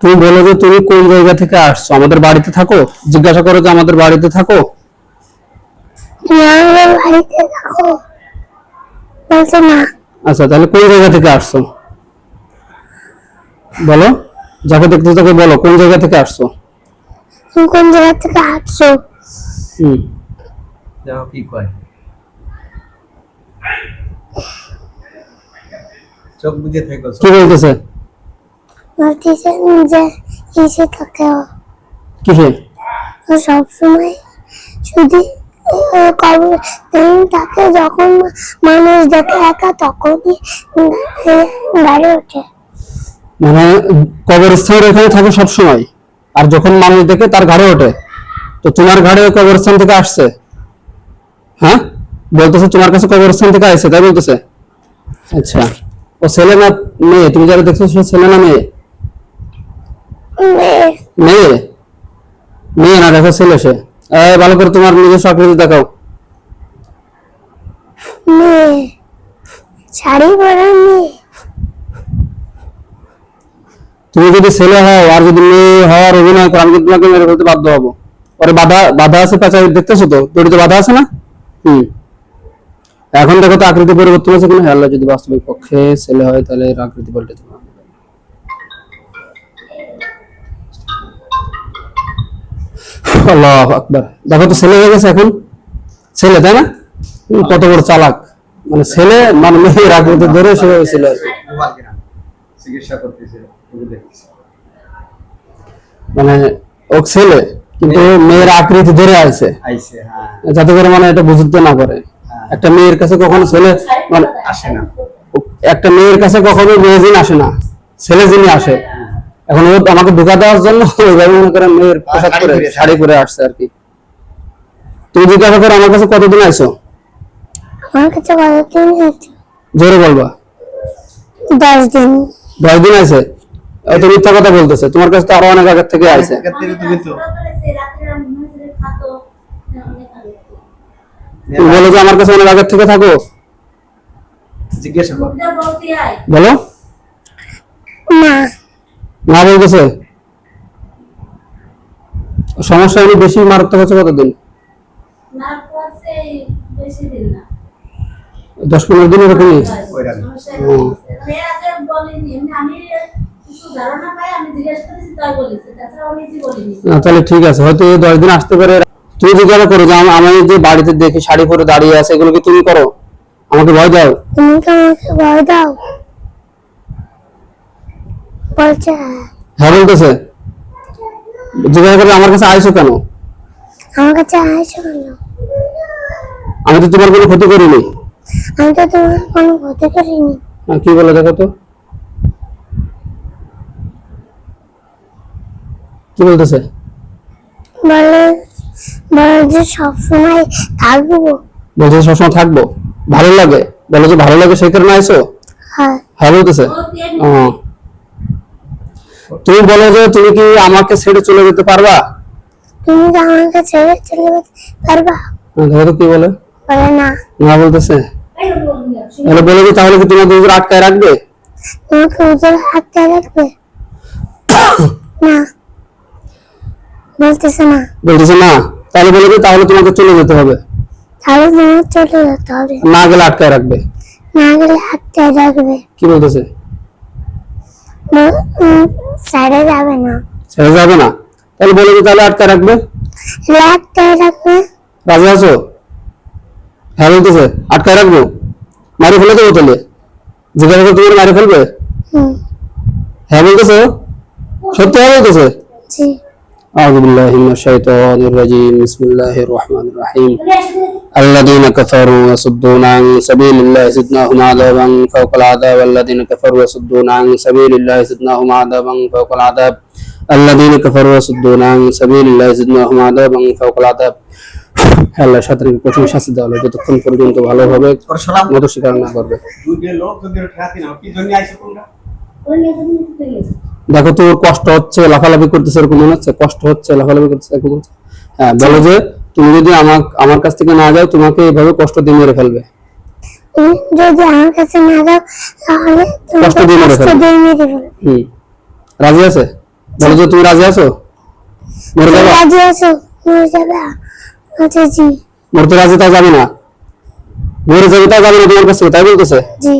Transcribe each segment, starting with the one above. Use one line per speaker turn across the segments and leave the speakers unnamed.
তুমি বলো যে তুমি কোন জায়গা থেকে আসছো? আমাদের বাড়িতে থাকো জিজ্ঞাসা করো যে আমাদের বাড়িতে থাকো। আচ্ছা তাহলে কোন জায়গা থেকে আসছো? বলো যাকে দেখতে তাকে বলো কোন জায়গা থেকে আসছো?
তুমি কোন জায়গা থেকে আসছো?
হুম।
দেখো কি কয়। চোখ বুঝে থেকো
কি বলতেছে?
বলতেছে যে এসে থাকে।
কিসে?
ও সবসময় ও কবর তাকে যখন মানুষ দেখে একা তখনই গাড়ি ওঠে।
মানে কবরস্থানের এখানে থাকে সব সময় আর যখন মানুষ দেখে তার ঘাড়ে ওঠে। তো তোমার ঘাড়ে ওই কবরস্থান থেকে আসছে? হ্যাঁ? বলতেছে তোমার কাছে কবরস্থান থেকে আসছে তাই বলতেছে? আচ্ছা। ও ছেলে না মেয়ে? তুমি যারা দেখছ সে ছেলে না মেয়ে?
মেয়ে?
মেয়ে না দেখো ছেলে সে। ভালো করে তোমার নিজস্ব আকৃতি দেখাও।
মেয়ে? শাড়ি পরা মেয়ে?
তুমি যদি ছেলে হও আর যদি মেয়ে হওয়ার অভিনয় করো আমি কিন্তু তোমাকে মেরে ফেলতে বাধ্য হব। পরে বাধা বাধা আছে পেঁচা দেখতেছো তো? দড়িতে বাধা আছে না? হুম। এখন দেখো তো আকৃতি পরিবর্তন আছে কিনা? হ্যাঁ, যদি বাস্তবিক পক্ষে ছেলে হয় তাহলে আকৃতি পাল্টে দেবো। আল্লাহ আকবার। দেখো তো ছেলে হয়ে গেছে এখন। ছেলে তাই না? কত বড় চালাক। মানে ছেলে মানে মেয়ের আকৃতি ধরে সে
চিকিৎসা
মানে ও ছেলে কিন্তু মেয়ের আকৃতি ধরে আছে।
হ্যাঁ।
যাতে করে মানে এটা বুঝতে না পারে। একটা মেয়ের কাছে কখনো ছেলে মানে
আসে না।
একটা মেয়ের কাছে কখনো মেয়ে জিন আসে না ছেলে যিনি আসে এখন ও আমাকে ধোকা দেওয়ার জন্য ওইভাবে মনে করে মেয়ের পোশাক
শাড়ি
করে
পরে,
শাড়ি পরে আসছে আর কি। তুমি জিজ্ঞাসা করো আমার কাছে কতদিন আইছো?
আমার কাছে কতদিন হয়েছে?
জোরে বলবা।
দশ দিন।
দশ দিন আছে তো মিথ্যা কথা বলতেছে। তোমার কাছে তো আরও অনেক আগের থেকে আইছে।
থেকে তুমি
বলো যে আমার কাছে অনেক আগের থেকে থাকো।
জিজ্ঞাসা
বলো
না
না বলতেছে? সমস্যা হলে বেশি মারাত্মক হচ্ছে কতদিন? দশ পনেরো দিন এরকমই? তাহলে ঠিক আছে, হয়তো এই দশ দিন আসতে পারে। তুমি যদি জিজ্ঞাসা করো যে আম- যে বাড়িতে দেখি শাড়ি পরে দাঁড়িয়ে আছে, এগুলো কি তুমি করো? আমাকে ভয় দাও।
ভয় দাও? বলছে হ্যাঁ।
হ্যাঁ বলতেছে। জিজ্ঞাসা করে আমার কাছে আইসো কেন?
আমার কাছে আসো কেন?
আমি তো তোমার কোনো ক্ষতি করিনি।
আমি তো তোমার কোনো ক্ষতি করিনি।
কি বলে দেখো তো। কি বলতেছে?
বলে বলে যে সবসময় থাকব।
বলছে সবসময় থাকব। ভালো লাগে? বলে যে ভালো লাগে সেই কারণে আইসো?
হ্যাঁ।
হ্যাঁ বলতেছে। ও। তুমি বলো যে তুমি কি আমাকে ছেড়ে চলে যেতে পারবা?
তুমি তো আমাকে ছেড়ে চলে যেতে পারবা?
হ্যাঁ, দেখো কি বলে।
বলে না।
না বলতেছে? তাহলে বলে যে তাহলে কি তোমার দুজন আটকায় রাখবে?
তোমাকে উজ্জ্বল হাতটা রাখবে? না। বলতেছে না।
বলতেছে না? তাহলে বলে যে তাহলে তোমাকে চলে যেতে হবে।
তাহলে তোমার চলে যেতে হবে।
না গেলে আটকায় রাখবে।
না গেলে হাতটা রাখবে।
কি বলতেছে?
সাইডে যাবে না।
ছেড়ে যাবে না? তাহলে বলে যে তাহলে আটকে রাখবে?
আটকে রাখবে।
রাজি আছো? হ্যাঁ বলতেছে আটকায় রাখব। মারি ফেলে দেবো তাহলে। জিজ্ঞাসা করে তোমার মারি ফেলবে? হ্যাঁ বলতেছে? সত্যি হ্যাঁ বলতেছে?
জি।
أعوذ بالله من الشيطان الرجيم بسم الله الرحمن الرحيم الذين كفروا ويصدون عن سبيل الله زدناهم عذابا فوق العذاب الذين كفروا ويصدون عن سبيل الله زدناهم عذابا فوق العذاب الذين كفروا ويصدون عن سبيل الله زدناهم عذابا فوق العذاب আল্লাহ সাঁতারের কঠিন শাস্তি দেওয়া হলো যতক্ষণ পর্যন্ত ভালোভাবে
ওর সালাম
মত স্বীকার না করবে দেখো তোর কষ্ট হচ্ছে লাফালাফি করতেছে এরকম মনে হচ্ছে? কষ্ট হচ্ছে লাফালাফি করতেছে এরকম হচ্ছে? হ্যাঁ বলো যে তুমি যদি আমার আমার কাছ থেকে না যাও তোমাকে এইভাবে কষ্ট দিয়ে মেরে ফেলবে।
যদি আমার কাছে না যাও তাহলে
কষ্ট দিয়ে মেরে ফেলবে। হুম। রাজি আছে? বলো যে তুমি রাজি আছো? মরে যাবা?
রাজি আছো? মরে যাবে। আচ্ছা জি।
মরতে রাজি তা যাবে না। মরে যাবে তা যাবে না তোমার কাছে তাই বলতেছে?
জি।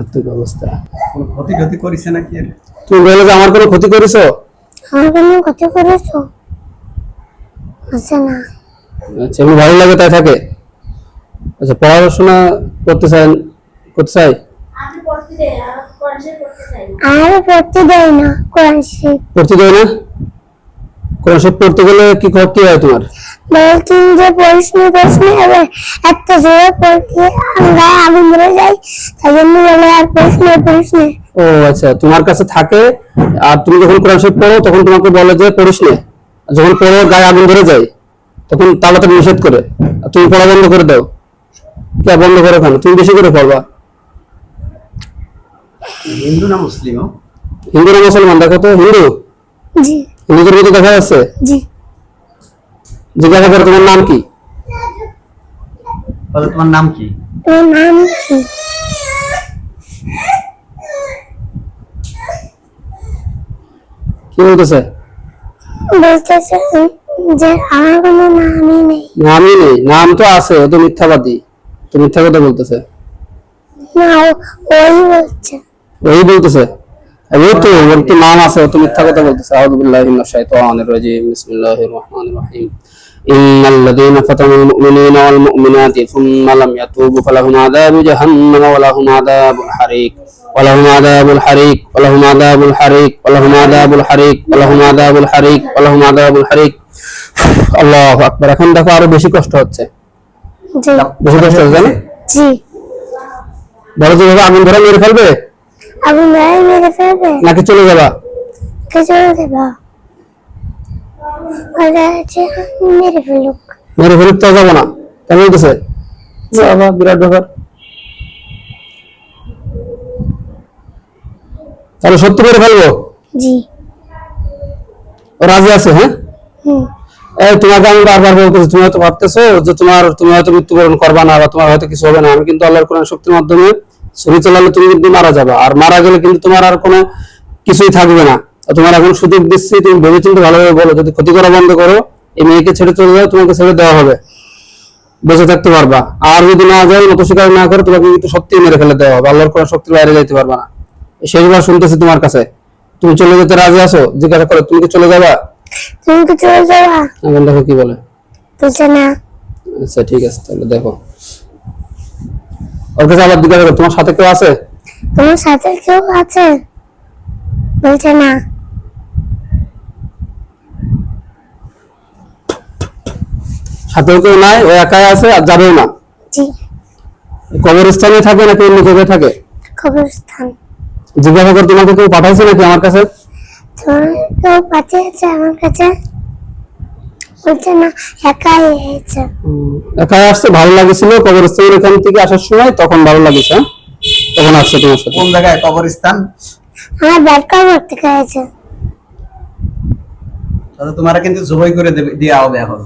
আর্থিক অবস্থা।
কোনো ক্ষতি ক্ষতি করিছে নাকি
তুমি বলে যে আমার কোনো ক্ষতি করেছ?
আমার কোনো ক্ষতি করেছ? আচ্ছা না।
আচ্ছা ভালো লাগে তাই থাকে? আচ্ছা পড়াশোনা করতে চাই করতে চাই
আর পড়তে দেয় না কোরআন শরীফ
পড়তে দেয় না? কোরআন শরীফ পড়তে গেলে কি কি হয় তোমার?
বলছেন যে প্রশ্ন প্রশ্ন হবে একটা জোরে পড়তে গায়ে আগুন ধরে যায় তাই জন্য বলে আর প্রশ্ন প্রশ্ন
ও আচ্ছা তোমার কাছে থাকে আর তুমি যখন কোরআন শরীফ পড়ো তখন তোমাকে বলে যে পড়িস নে। যখন পড়ো গায়ে আগুন ধরে যায় তখন তাহলে তো নিষেধ করে। আর তুমি পড়া বন্ধ করে দাও। কে বন্ধ করে কেন? তুমি বেশি করে পড়বা।
হিন্দু না মুসলিম?
হিন্দু না মুসলমান? দেখো তো হিন্দু?
জি।
হিন্দুদের মধ্যে দেখা যাচ্ছে?
জি।
জিজ্ঞাসা করে তোমার নাম কি?
বলো তোমার নাম কি?
তোমার নাম কি?
কি বলতেছে?
বলতেছে যে আমার কোনো নামই নেই।
নামই নেই নাম তো আছে ও তো মিথ্যাবাদী। তো মিথ্যা কথা বলতেছে।
না ওই বলছে।
ওই বলতেছে। ওই তো ওর তো নাম আছে ও তো মিথ্যা কথা বলতেছে। আউযু বিল্লাহি মিনাশ শাইতানির রাজিম। বিসমিল্লাহির রহমানির রহিম। ইন্নাল লাযীনা ফাতানুল মুমিনিনা ওয়াল মুমিনাতি থুম্মা লাম ইয়াতুবু ফালাহুম আযাবু জাহান্নাম ওয়া লাহুম আযাবুল হারিক ولهم عذاب الحريق ولهم عذاب الحريق ولهم عذاب الحريق ولهم عذاب الحريق ولهم عذاب الحريق আল্লাহু আকবার এখন দেখো আরো বেশি কষ্ট হচ্ছে
জি
বেশি কষ্ট হচ্ছে না
জি
বড় যেভাবে আগুন ধরে মেরে ফেলবে
আগুন ধরে মেরে ফেলবে
নাকি চলে যাবা
কে চলে দেবা বলে আছে মেরে ফেলুক।
মেরে ফেলুক তো যাব না। কেন বলতেছে বাবা বিরাট ব্যাপার। তাহলে সত্যি করে ফেলব?
জি।
ও রাজি আছে হ্যাঁ? এই তোমাকে আমি বারবার বলতেছি তুমি হয়তো ভাবতেছো যে তোমার তুমি হয়তো মৃত্যুবরণ করবা না বা তোমার হয়তো কিছু হবে না। আমি কিন্তু আল্লাহর কোরআন শক্তির মাধ্যমে ছুরি চালালে তুমি কিন্তু মারা যাবে। আর মারা গেলে কিন্তু তোমার আর কোনো কিছুই থাকবে না। তোমার এখন সুযোগ দিচ্ছি তুমি ভেবে চিন্তে ভালোভাবে বলো যদি ক্ষতি করা বন্ধ করো এই মেয়েকে ছেড়ে চলে যাও তোমাকে ছেড়ে দেওয়া হবে। বেঁচে থাকতে পারবা। আর যদি না যায় মতো স্বীকার না করে তোমাকে কিন্তু সত্যি মেরে ফেলে দেওয়া হবে। আল্লাহর কোরআন শক্তির বাইরে যাইতে পারবা না। শেষবার শুনতেছি তোমার কাছে। তুমি চলে যেতে রাজি আছো? জিজ্ঞাসা করো তুমি কি চলে যাবা?
তুমি কি চলে যাবা?
এখন দেখো কি বলে।
বলছে না।
আচ্ছা ঠিক আছে তাহলে দেখো। ওর কাছে আবার জিজ্ঞাসা করো তোমার সাথে কেউ আছে?
তোমার সাথে কেউ আছে? বলছে না।
সাথেও কেউ নাই ও একাই আছে আর যাবেও না।
জি।
কবরস্থানে থাকে নাকি অন্য থাকে?
কবরস্থান।
জিজ্ঞাসা করে তোমাকে কেউ পাঠাইছে নাকি আমার কাছে?
তোমার কেউ পাঠিয়েছে আমার কাছে? বলছে না একাই এসেছে।
একাই আসছে ভালো লাগেছিল। কবরস্থানের এখান থেকে আসার সময় তখন ভালো লাগেছে হ্যাঁ? তখন আসছে তোমার সাথে।
কোন জায়গায়? কবরস্থান?
আমার কবর থেকে গেছে
তাহলে তোমারা কিন্তু জবাই করে দেবে দেওয়া হবে এখন।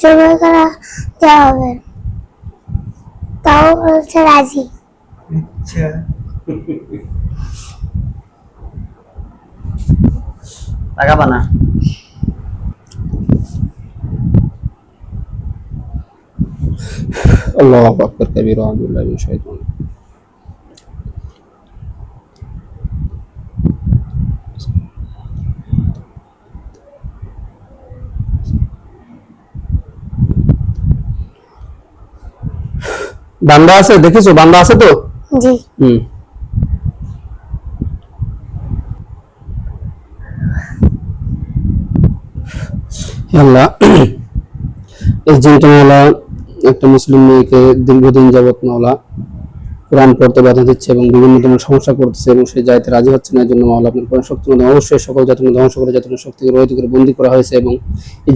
জবাই করা দেওয়া হবে তাও বলছে রাজি।
আচ্ছা। টাকা না।
আল্লাহু আকবার কবির আব্দুল্লাহ বান্দা আছে দেখিছো? বান্দা আছে তো?
জি।
হুম। আল্লাহ এই জিনটা মাওলা একটা মুসলিম মেয়েকে দীর্ঘদিন যাবত মাওলা কোরআন পড়তে বাধা দিচ্ছে এবং বিভিন্ন ধরনের সমস্যা করতেছে এবং সে যাইতে রাজি হচ্ছে না জন্য মাওলা আপনার কোরআন শক্তি মধ্যে অবশ্যই সকল মধ্যে ধ্বংস করে জাতির শক্তিকে রহিত করে বন্দী করা হয়েছে এবং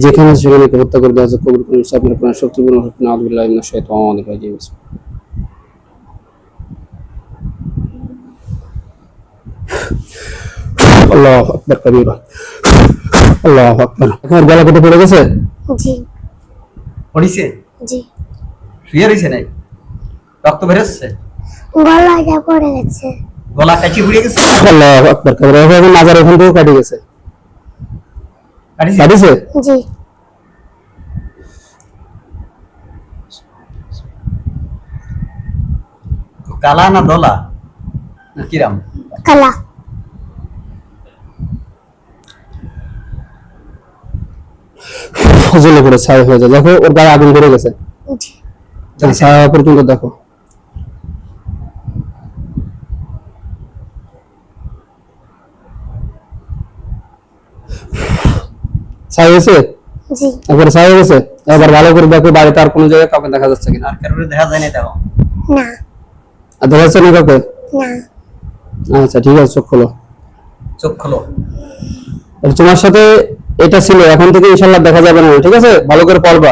যেখানে সেখানে হত্যা করে দেওয়া হয়েছে আপনার কোরআন শক্তি পূর্ণ হচ্ছে না আলহামদুলিল্লাহ ইমিনাশ শাইতানির রাজিম। আল্লাহ আকবার কবিরা আল্লাহ আকবার। এখন গলা কেটে পড়ে গেছে?
জি।
পড়িছে?
জি।
শুয়ে রয়েছে নাই? রক্ত বেরোচ্ছে
গলাটা পড়ে গেছে।
গলা কাচি ঘুরে গেছে?
আল্লাহু আকবার কবর এখন নাজার ওখান থেকে কাটি গেছে।
কাটিছে?
কাটিছে?
জি।
কালা না দলা? না কিরাম?
কালা।
ফজলে করে ছাই হয়ে যায়। দেখো ওর গায়ে আগুন ধরে গেছে। ছায়া পর্যন্ত দেখো। হয়েছে? একবার ভালো করে দেখো বাড়িতে আর কোনো জায়গায় কাউকে দেখা যাচ্ছে কিনা।
আর কারোর দেখা যায় না দেখো
না।
আর দেখা যাচ্ছে না কাউকে?
না।
আচ্ছা ঠিক আছে চোখ খোলো।
চোখ খোলো।
তোমার সাথে এটা ছিল এখন থেকে ইনশাল্লাহ দেখা যাবে না। ঠিক আছে? ভালো করে পড়বা।